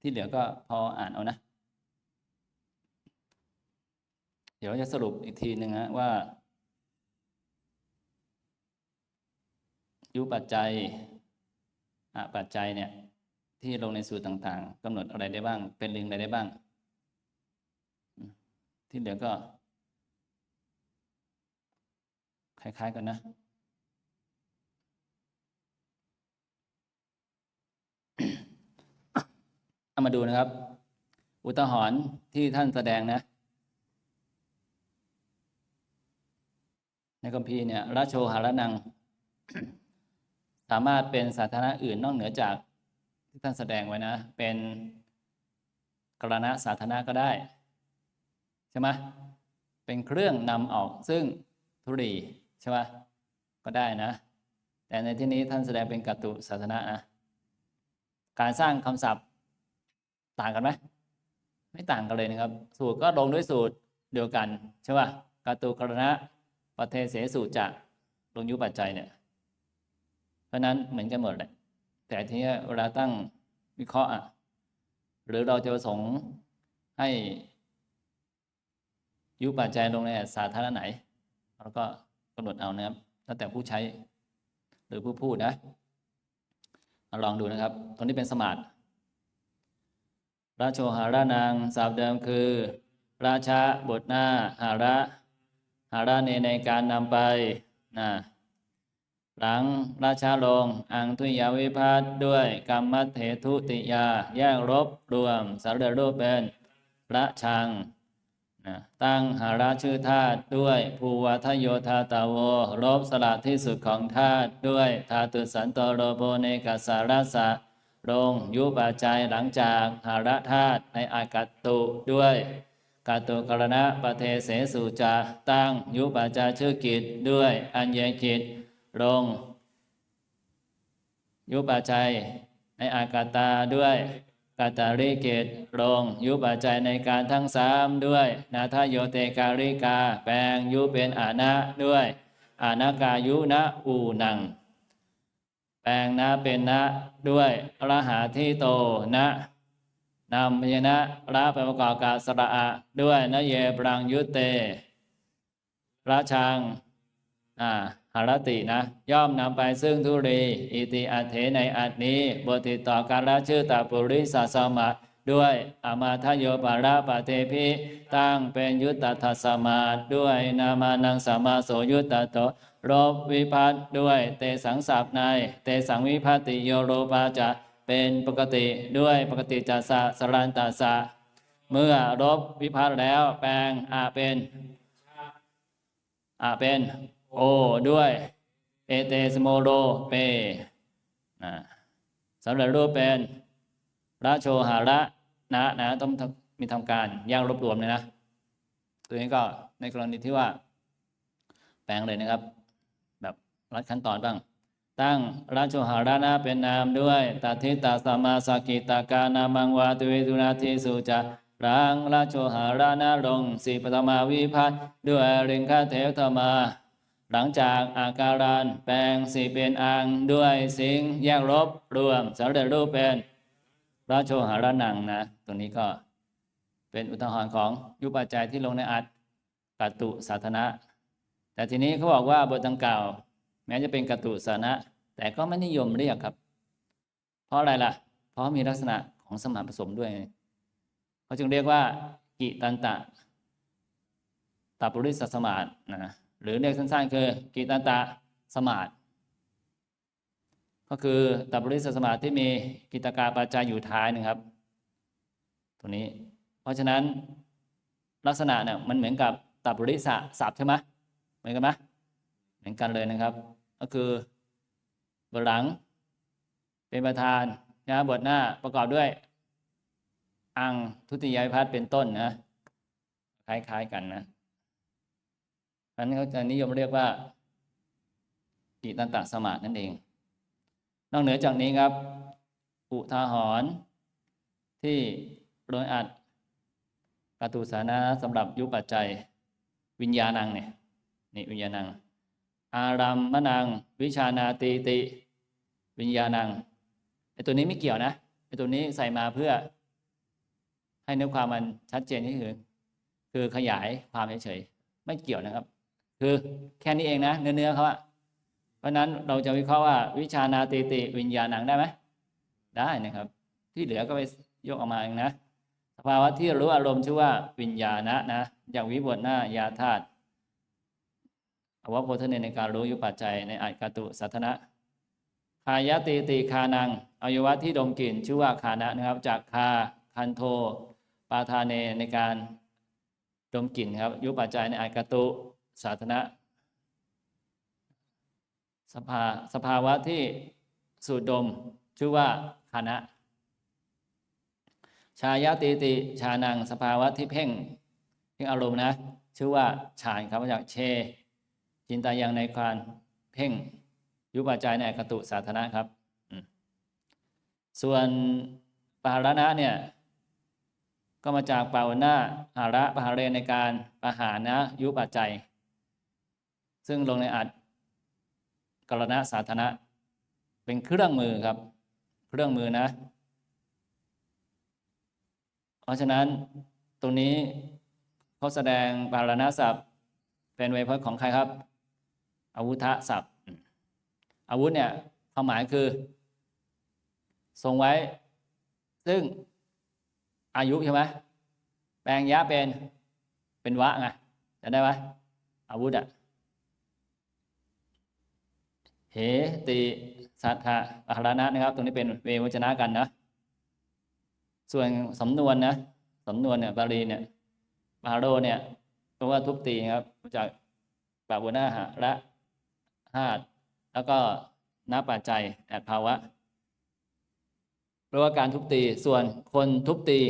ที่เหลือก็พออ่านเอานะ เดี๋ยวเราจะสรุปอีกทีหนึ่งนะว่า ยุปัจจัยอะปัจจัยเนี่ย ที่ลงในสูตรต่างๆกำหนดอะไรได้บ้าง เป็นลิงอะไรได้บ้าง ที่เหลือก็ คล้าย ๆ กันนะ เอามาดูนะครับ อุทาหรณ์ที่ท่านแสดงนะ ในคัมภีร์เนี่ยราโชหารนัง สามารถเป็นสาธารณะอื่นนอกเหนือจากที่ท่านแสดงไว้นะ เป็นกรณะสาธารณะก็ได้ ใช่ไหมเป็นเครื่องนำออกซึ่งธุรีใช่ไหมก็ได้นะ แต่ในที่นี้ท่านแสดงเป็นกัตตุสาธารณะนะการสร้างคำศัพท์ ต่างกันไหมไม่ต่างกันเลยนะครับ สูตรก็ลงด้วยสูตรเดียวกันใช่ป่ะกาตูกรณะปเทเสสูตรจะลงยุปัจจัยเนี่ย เพราะนั้นเหมือนกันหมดแหละแต่ทีนี้เวลาตั้งวิเคราะห์อะหรือเราจะประสงค์ให้ยุปัจจัยลงในสาธารณะไหนเราก็กำหนดเอานะครับแล้วแต่ผู้ใช้หรือผู้พูดนะมาลองดูนะครับ ตรงนี้เป็นสมาร์ท ราโชหารานังศัพท์เดิมคือ ราชาบทหน้า หาระ หาระในในการนำไปนะหลังราชาลง อังทุยาวิพัตด้วยกรรมเถทุติยา แยกรบรวมสารเดรูปเป็นพระชังนะตั้งหาราชื่อธาตุด้วยภูวัทโยธาตาโวรบสละที่สุดของธาตุด้วยธาตุสันตโรโบเนกัสารสะ ลงยุปัจจัยหลังจากหาระธาตุในอากัตตุด้วยกัตตุกรณะปะเทเสสุจะตั้งยุปัจจัยชื่อกิจด้วยอัญญกิจลง ยุปัจจัยในอากาตาด้วยกาตาริเกตลงยุปัจจัยในการทั้งสามด้วย นาทโยเตการิกา แปลงยุเป็นอานะด้วยอานากายุนะอูนัง แปลงนะเป็นนะด้วยระหาที่โตนะนำพยนะระไปประกอบกับสระอะด้วยนะเยปรังยุตเตระชังอ่าหารตินะ ย่อมนำไปซึ่งทุรีอิติอัเถในอัตนี้บทติดต่อการละชื่อตาปุริสาสมาด้วยอมาทโยปาระปะเทพิตั้งเป็นยุตตทัสมาด้วยนามานังสมมาโสยุตตโต รบวิพัตด้วย เตสังสับใน เตสังวิพัติโยโรปาจะเป็นปกติด้วยปกติจัสสะสรันตัสะ เมื่อรบวิพัตแล้วแปลงอาเป็นอาเป็น โอด้วย เอเตสโมโรเปนะสำเร็จรูปเป็นราโชหาระนะนะต้องมีทำการแยกรวบรวมเลยนะ ตัวนี้ก็ในกรณีที่ว่าแปลงเลยนะครับ รัดขั้นตอนบ้าง ตั้งราชหารานะเป็นนามด้วยตัทิตาสมมาสกิตากานามังวาตุเวตุนาทิสุจะรังราชหารานะลงสีปฐมาวิพัตด้วยริงคาเทวธรรมา หลังจากอาการันแปลงสีเป็นอังด้วยสิงแยกลบรวมสำเร็จรูปเป็นราชหารานังนะตรงนี้ก็เป็นอุทาหรณ์ของยุปปัจจัยที่ลงในอัตกัตุสาธนะ แต่ทีนี้เขาบอกว่าบทดังกล่าว ม้จะเป็นกัตุสานะ แต่ก็ไม่นิยมเรียกครับ เพราะอะไรล่ะ เพราะมีลักษณะของสมานผสมด้วยเขาจึงเรียกว่ากิตันตะตาปุริสสมาตนะหรือเรียกสั้นๆ คือกิตันตะสมาตก็คือตาปุริสสมาตที่มีกิตกาปัจจัยอยู่ท้ายนะครับ ตัวนี้ เพราะฉะนั้นลักษณะเนี่ยมันเหมือนกับตาปุริสะสับใช่ไหมเหมือนกันไหมเหมือนกันเลยนะครับ ก็คือบทหลัง เป็นประธานนะบทหน้าประกอบด้วย อังทุติยวิพัฒน์เป็นต้นนะ คล้ายๆกันนะอันนี้เขาจะนิยมเรียกว่าอิตันตสมาธินั่นเอง นอกเหนือจากนี้ครับ อุทาหรณ์ที่โดยอัดกาตุสานะสำหรับยุคปัจจัย วิญญาณังเนี่ยนี่วิญญาณัง อารัมมนัง วิชานาตีติ วิญญาณังไอตัวนี้ไม่เกี่ยวนะไอตัวนี้ใส่มาเพื่อ ให้เนื้อความมันชัดเจนนี่คือคือขยายความเฉยๆไม่เกี่ยวนะครับ คือแค่นี้เองนะเนื้อเนื้อเขาอะเพราะนั้นเราจะวิเคราะห์ว่า วิชานาติติ วิญญาณังได้ไหมได้นะครับ ที่เหลือก็ไปยกออกมาเองนะสภาวะที่รู้อารมณ์ชื่อว่าวิญญาณะนะอย่างวิบทหน้ายาธาตุ อวโพธเนในการรู้ยุปัจจัยในอัจกตุสัทนะคายติติคานังอวัยวะที่ดมกลิ่นชื่อว่าคานะนะครับ จากคาคันโทปาทาเนในการดมกลิ่นครับ ยุปัจจัยในอัจกตุสาธนะ สภาสภาวะที่สูดดมชื่อว่าคานะ ชายาติติชานังสภาวะที่เพ่งเพ่งอารมณ์นะ ชื่อว่าฌานครับมาจากเช จินตายังในการเพ่งยุปัจจัยในอักตุสาธนะครับ ส่วนปหารณะเนี่ยก็มาจากปาวนาหาระปหาเรในการปหานะยุปัจจัย ซึ่งลงในอัดกรณะสาธนะเป็นเครื่องมือครับ เครื่องมือนะ เพราะฉะนั้นตรงนี้เขาแสดงปารณศัพท์ เป็นไวพจน์ของใครครับ อาวุธศัพท์อาวุธเนี่ยความหมายคือ ทรงไว้ ซึ่งอายุใช่ไหมแปลงยะเป็นเป็นวะไงจะได้ไหมอาวุธอะเหติสัทธะอาหารณะนะครับ ตรงนี้เป็นเววจนะกันนะ ส่วนสำนวนนะสำนวนเนี่ยบาลีเนี่ยบาโรเนี่ยแปลว่าทุบตีครับ จากปาบุนาหะระ หาดแล้วก็นับปัจจัยแอดภาวะแปลว่าการทุบตีส่วนคนทุบตี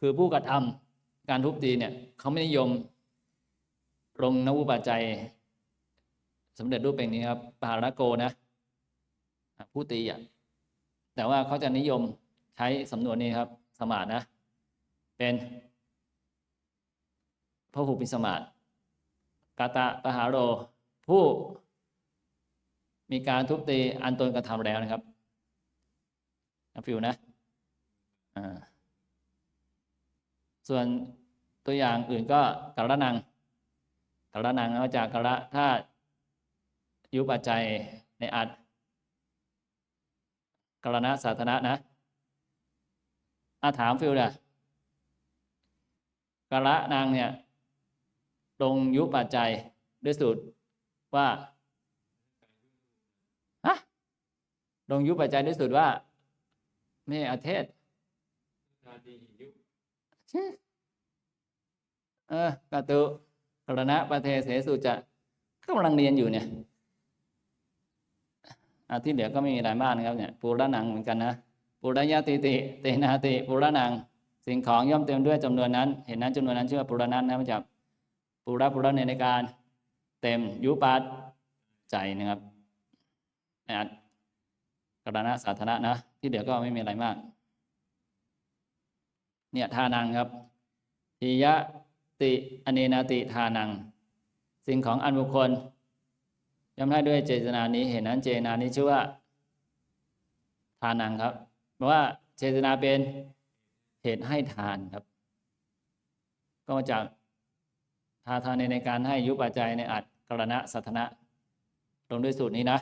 คือผู้กระทำการทุบตีเนี่ยเขาไม่นิยมลงนวุปัจจัยสำเร็จรูปเป็นนี้ครับปาระโกนะผู้ตีอะแต่ว่าเขาจะนิยมใช้สำนวนนี้ครับ สมาดนะ เป็นพระหูปิสมาดกาตะปะหาโร ผู้ มีการทุบตีอันตนกระทำแล้วนะครับฟิวนะส่วนตัวอย่างอื่นก็กระนังกระนังมาจากกระถ้ายุปัจจัยในอัดกรณะสาธนะนะอาถามฟิลเดะกระนางเนี่ยลงยุบปัจจัยด้วยสูตรว่าฮะ ลงยุปัจจัยด้วยสูตรว่า ไม่อาเทศเออกตุกรณะปะเทเสสุจะกำลังเรียนอยู่เนี่ยอาที่เหลือก็ไม่มีอะไรมากนะครับเนี่ยปูระนังเหมือนกันนะปุรยติติเตนาติปุระนัง สิ่งของย่อมเต็มด้วยจำนวนนั้น เห็นนั้นจำนวนนั้นชื่อว่าปุระนั้นนะมาจากปุระปุระในในการ เต็มยุปัสใจนะครับนะ กรณะสาธารณะนะ ที่เหลือก็ไม่มีอะไรมาก เนี่ยทานังครับทิยะติอเนนาติทานัง สิ่งของอันบุคคลย่อมให้ด้วยเจตนานี้เห็นนั้นเจตนานี้ชื่อว่า ทานังครับเพราะว่าเจตนาเป็นเหตุให้ทานครับ ก็มาจากทาทานในการให้ยุปัจจัยในอัดกรณะสัทนะลงด้วยสูตรนี้นะ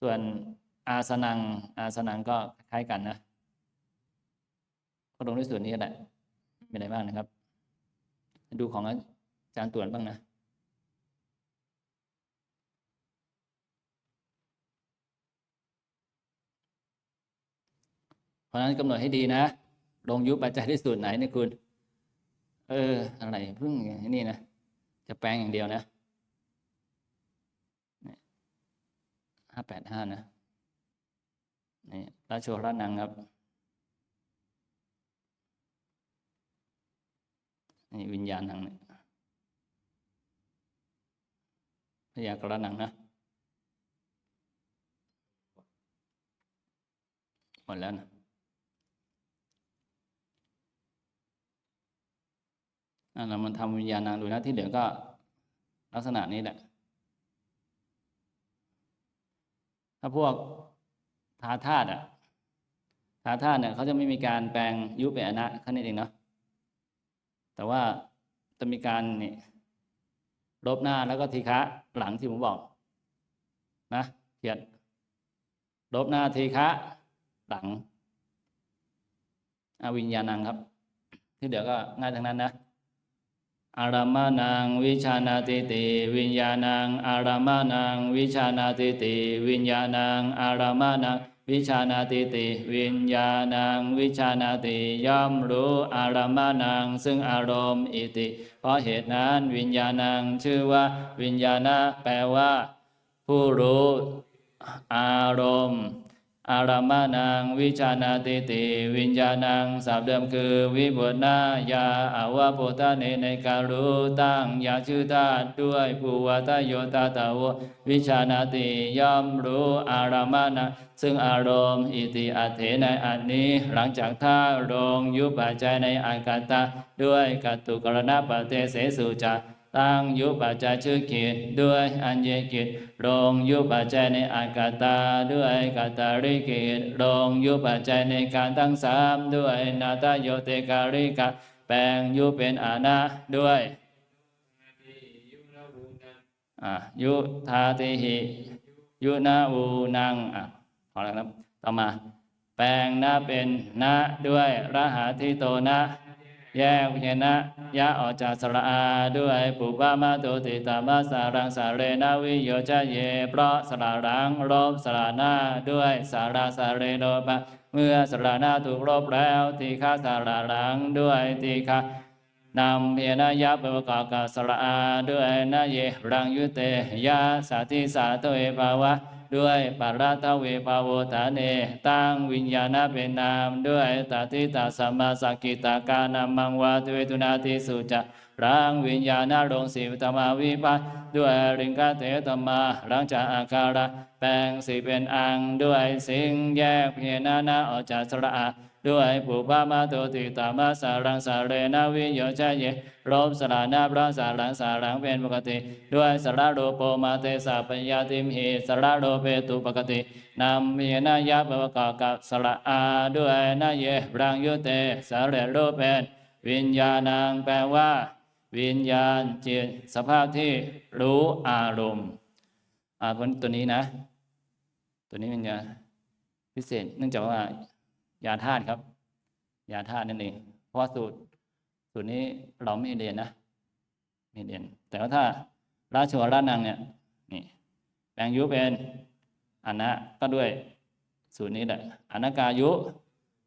ส่วนอาสนัง อาสนังก็คล้ายกันนะก็ลงด้วยสูตรนี้แหละไม่ได้ากนะครับ ดูของอาจารย์ตวนบ้างนะเพราะนั้นกำหนดให้ดีนะ ลงยุบปัจจัยที่สูตรไหนเนี่ยคุณ เออ อะไรเพิ่งนี่นะ จะแปลงอย่างเดียวนะ ห้าแปดห้านะนี่ราชโชรนังครับนี่วิญญาณนังเนี่ยพยากรนังนะหมดแล้วนะเรามันทำวิญญาณนางดูนะที่เหลือก็ลักษณะนี้แหละ ถ้าพวกทาธาตุอะทาธาตุเนี่ยเขาจะไม่มีการแปลงยุเป็นอนะแค่นั้เองเนาะแต่ว่าจะมีการนี่ลบหน้าแล้วก็ทีฆะหลังที่ผมบอก นะเขียนลบหน้าทีฆะหลังอวิญญาณังครับ ที่เดี๋ยวก็ง่ายทั้งนั้นนะ อารามานังวิชานาติติวิญญาณังอารามานังวิชานาติติวิญญาณังอารามานังวิชานาติติ วิญญาณังวิชานาติย่อมรู้อารามานังซึ่งอารมณ์อิติ เพราะเหตุนั้นวิญญาณังชื่อว่า วิญญาณะแปลว่า ผู้รู้อารมณ์ อารามานังวิชานาติติ วิญญาณังสับเดิมคือวิบุตนายาอาวะโพธาเนในการรู้ตั้งยาชื่อธาตุด้วยภูวตโยตาตาววิชานาติย่อมรู้อารามานะซึ่งอารมณ์อิติอัตเถในอันนี้ หลังจากท่าลงยุบปัจจัยในอากาตะด้วยกัตตุกรณปเตเสสุจา ตั้งยุปัจจัยชื่อกิจด้วยอัญญกิจลงยุปัจจัยในอากาตาด้วยกาตาริกิจลงยุปัจจัยในการตั้งสามด้วยนาตโยเตการิกะแปลงยุเป็นอานะด้วยอะยุทาติหิยุนาอูนังอะพอแล้วครับต่อมา แปลงนะเป็นนะด้วยรหัสที่โตนะ แยกวิญญาณะยะออกจากสระอาด้วยปุปามาตุติตามาสารังสาเรนาวิโยจะเย เพราะสระรังลบสระหน้าด้วยสาราสาเรโนปะเมื่อสระหน้าถูกลบแล้วตีฆาสาระหลังด้วยตีฆา นำเพียนยะไประกอบกัสระอาด้วยนาเยรังยุเตยะสาธิสาโตเอภาวะ ด้วยปาราตเวภาโวฐานเนตั้งวิญญาณเป็นนาม ด้วยตาทิตาสัมมาสกิตากานามังวาทเวทุนาทิสุจะรังวิญญาณลงสิวตมาวิปัสด้วยริงกาเตตมารังจากอาการะแปลงสีเป็นอังด้วยสิ่งแยกเพียนานาออกจากสระอา ด้วยปุปามาโตติตามาสารังสาเรนาวิโยชะเยลบสระนาพระสารังสารังเป็นปกติ ด้วยสระโลโปมาเตสาปัญญาติมหิสระโลเปตุปกตินำมีนายะประกอบกับสระอาด้วยนาเยรังยุเตสาเรโลเป็นวิญญาณังแปลว่า วิญญาณจิตสภาพที่รู้อารมณ์อ่าเพราะตัวนี้นะ ตัวนี้มันจะพิเศษเนื่องจากว่าาธาตุครับ ยาธาตุนั่นเอง เพราะว่าสูตรสูตรนี้เราไม่เรียนนะไม่เรียน แต่ว่าถ้าราชวรานังเนี่ยนี่แปลงยุเป็นอนะก็ด้วยสูตรนี้แหละอนากายุ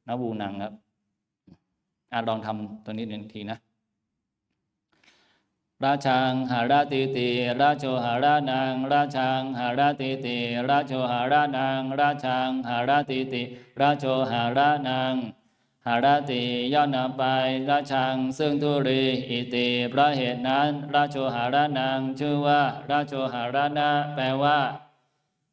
นบูนังครับอาลองทำตัวนี้หนึ่งทีนะ ราชังหาราติติราโชหารานังราชังหาราติติราโชหารานังราชังหาราติติราโชหารานังหาราติย่อนำไปราชังซึ่งทุรีอิติเพราะเหตุนั้น ราโชหารานังชื่อว่าราโชหารานะแปลว่า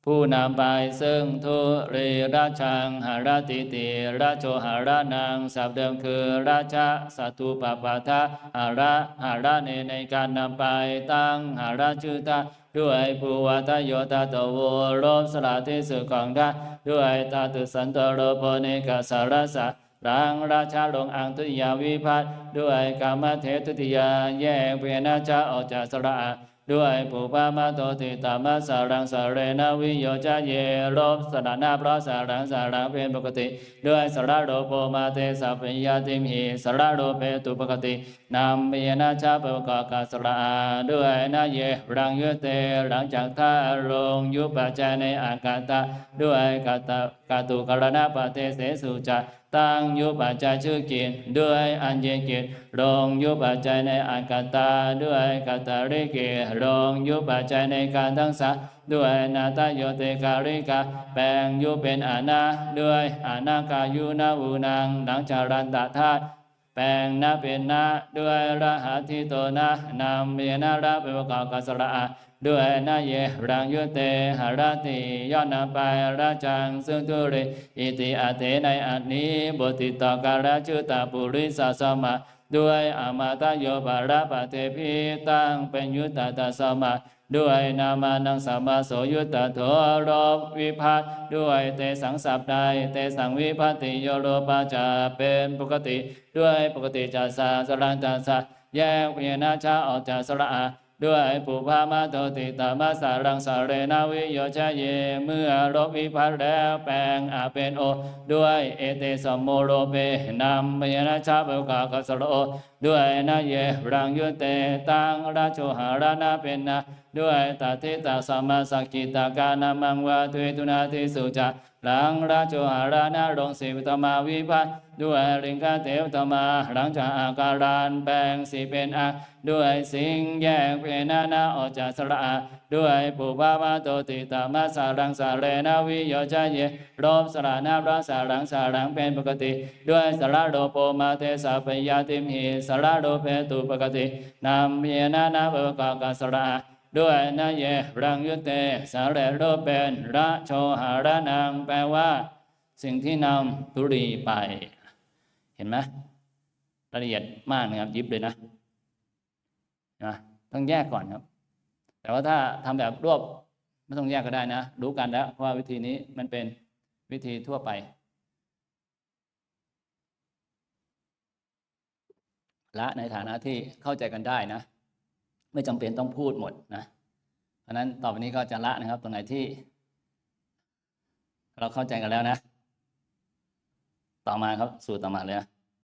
ผู้นำไปซึ่งทุรีราชังหาราติติราโชหารานังศัพเดิมคือราชาสัตุปปาทะหาระหาระในในการนำไปตั้งหาราชื่อตาด้วยภูวัตโยตาตโวรบสละที่สุดของทาด้วยตาตุสันตโรโพเนกสารสะรังราชาลงอังทุติยาวิพัตด้วยกามเททุติยาแยกเพีนาชาออกจากสระอ ด้วยปุปามาโตติตามาสารังสาเรนาวิโยจาเยรบสนานาพระสารังสารังเป็นปกติ ด้วยสระโรโปมาเตสัพพยาติมหิสระโรเปตุปกตินำเมียนาชาประกอบกับสระอาด้วยนาเยรังยุเตหลังจากท่าลงยุปัจจัยในอากาตะด้วยกาตะกาตุกรณปเตเสสุจะ ตั้งยุปัจจัยชื่อกิจด้วยอัญญกิจลงยุปัจจัยในอากาตาด้วยกาตาริกิจลงยุปัจจัยในการทั้งสามด้วยนาตโยเตกาลิกาแปลงยุเป็นอานาด้วยอานาคายุนาวูนังหลังจารันตธาตุ แปลงนาเป็นนาด้วยรหัสที่โตนะนำเมียนาระไปประกอบกับสระด้วยนาเยรังยุเตหรติย้อนนำไปราชังซึ่งทุเรอิติอาเทในอันนี้บทติต่อการะจุตาปุริสาสมาด้วยอามาตโยบาระปะเทพิตั้งเป็นยุตตาตาสมา ด้วยนามานังสัมมาโสยุตตะโถรบวิพัตด้วยเตสังสับใดเตสังวิพัติโยโรปาจะเป็นปกติ ด้วยปกติจัสสะสรังจัสสะแยกวิญญาชาออกจากสระอา ด้วยปุพามาโตติตามาสารังสาเรนาวิโยชะเย เมื่อรบวิพัตแล้วแปลงอาเป็นโอ ด้วยเอเตสมโมโรเปนามพยนาชาเบกากสโรด้วยนาเยรังยุเตตังราชหารานาเป็นนาด้วยตาทิตาสมาสกกิตากานามังวาตุยตุนาทิสุจา หลังราชหารานารงสิวตมาวิพัตด้วยริงกาเทวตมาหลังจากอาการานแปลงสีเป็นอาด้วยสิงแยกเป็นนานาออกจากสระด้วยปุพามาโตติตามาสารังสาเรนาวิโยชะเยรบสระนาพระสารังสารังเป็นปกติ ด้วยสระโดโปมาเทสะปยาติมหิสระโดเพตุปกตินามเยนานาเบกากาสระ ด้วยนาเยรังยุเตสาเรโดเป็นระโชหาระนางแปลว่า สิ่งที่นำธุรีไป เห็นไหมรายละเอียดมากนะครับยิบเลยนะนะต้องแยกก่อนครับ แต่ว่าถ้าทำแบบรวบไม่ต้องแยกก็ได้นะ รู้กันแล้วว่าวิธีนี้มันเป็นวิธีทั่วไป ละในฐานะที่เข้าใจกันได้นะ ไม่จำเป็นต้องพูดหมดนะ เพราะนั้นต่อไปนี้ก็จะละนะครับ ตรงไหนที่ เราเข้าใจกันแล้วนะ ต่อมาครับ สู่ต่อมาเลยนะ